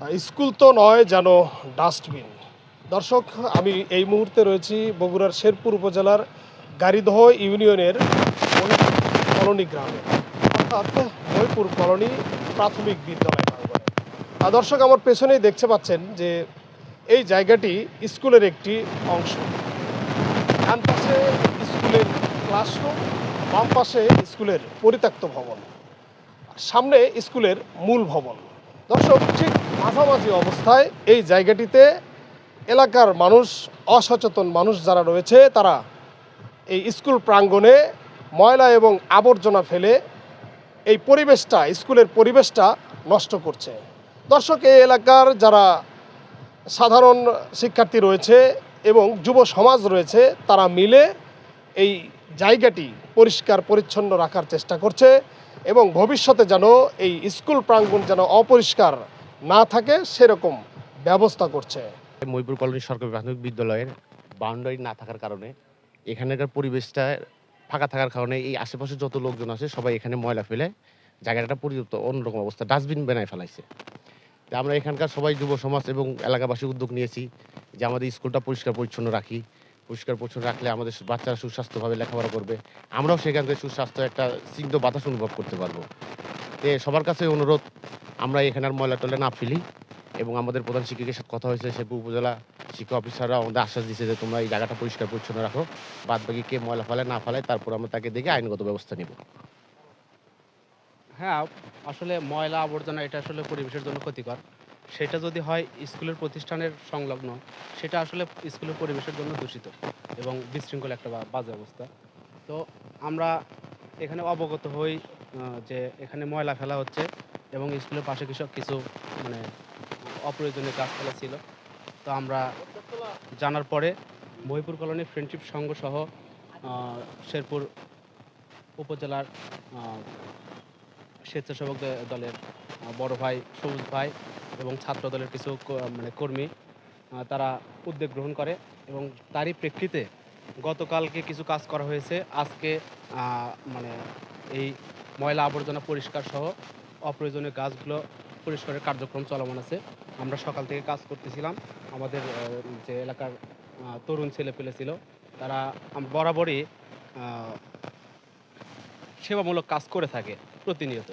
School তো নয়, যেন ডাস্টবিন। দর্শক, আমি এই মুহূর্তে রয়েছি বগুড়ার শেরপুর উপজেলার গাড়িদহ ইউনিয়নের কলোনি গ্রামে, অর্থাৎ কলোনি প্রাথমিক বিদ্যালয় আর দর্শক, আমার পেছনেই দেখতে পাচ্ছেন যে এই জায়গাটি স্কুলের একটি অংশ। ডান পাশে স্কুলের ক্লাসরুম, বাম পাশে স্কুলের পরিত্যক্ত ভবন সামনে স্কুলের মূল ভবন। দর্শক, ঠিক মাঝামাঝি অবস্থায় এই জায়গাটিতে এলাকার মানুষ, অসচেতন মানুষ যারা রয়েছে, তারা এই স্কুল প্রাঙ্গণে ময়লা এবং আবর্জনা ফেলে এই পরিবেশটা, স্কুলের পরিবেশটা নষ্ট করছে। দর্শক, এই এলাকার যারা সাধারণ শিক্ষার্থী রয়েছে এবং যুব সমাজ রয়েছে, তারা মিলে এই জায়গাটি পরিষ্কার, পরিচ্ছন্ন রাখার চেষ্টা করছে এবং ভবিষ্যতে যেন এই স্কুল প্রাঙ্গণ যেন অপরিষ্কার না থাকে, সেরকম ব্যবস্থা করছে। মহিপুর কলোনি সরকারি প্রাথমিক বিদ্যালয়ের বাউন্ডারি না থাকার কারণে এখানকার পরিবেশটা ফাঁকা থাকার কারণে এই আশেপাশে যত লোকজন আছে সবাই এখানে ময়লা ফেলে জায়গাটা পরিযুক্ত অন্যরকম অবস্থা। ডাস্টবিন বানায় ফেলাইছে। আমরা এখানকার সবাই যুব সমাজ এবং এলাকাবাসী উদ্যোগ নিয়েছি যে আমাদের স্কুলটা পরিষ্কার, পরিচ্ছন্ন রাখি। পরিষ্কার পরিচ্ছন্ন রাখলে আমাদের বাচ্চারা সুস্বাস্থ্যভাবে লেখাপড়া করবে। আমরাও সেখান থেকে সুস্বাস্থ্য একটা স্নিগ্ধ বাতাস অনুভব করতে পারব। তে সবার কাছে অনুরোধ, আমরা এখানে আর ময়লা টয়লা না ফেলি এবং আমাদের প্রধান শিক্ষকের সাথে কথা হয়েছে শেরপুর উপজেলা শিক্ষা অফিসাররা আমাদের আশ্বাস দিচ্ছে যে তোমরা এই জায়গাটা পরিষ্কার পরিচ্ছন্ন রাখো। বাদ বাকি কে ময়লা ফেলে না ফেলে তারপর আমরা তাকে দেখে আইনগত ব্যবস্থা নেব। হ্যাঁ আসলে ময়লা আবর্জনা এটা আসলে পরিবেশের জন্য ক্ষতিকর। সেটা যদি হয় স্কুলের প্রতিষ্ঠানের সংলগ্ন, সেটা আসলে স্কুলের পরিবেশের জন্য দূষিত এবং বিশৃঙ্খল একটা বাজে অবস্থা। তো আমরা এখানে অবগত হই যে এখানে ময়লা ফেলা হচ্ছে এবং স্কুলের পাশে কিছু কিছু মানে অপ্রয়োজনীয় গাছপালা ছিল। তো আমরা জানার পরে মহিপুর কলোনি ফ্রেন্ডশিপ সংঘ সহ শেরপুর উপজেলার স্বেচ্ছাসেবক দলের বড় ভাই, সবুজ ভাই এবং ছাত্র দলের কিছু মানে কর্মী তারা উদ্যোগ গ্রহণ করে এবং তারই প্রেক্ষিতে গতকালকে কিছু কাজ করা হয়েছে। আজকে মানে এই ময়লা আবর্জনা পরিষ্কার সহ অপ্রয়োজনীয় গাছগুলো পরিষ্কারের কার্যক্রম চলমান আছে। আমরা সকাল থেকে কাজ করতেছিলাম। আমাদের যে এলাকার তরুণ ছেলে পেলে ছিল, তারা বরাবরই সেবামূলক কাজ করে থাকে প্রতিনিয়ত।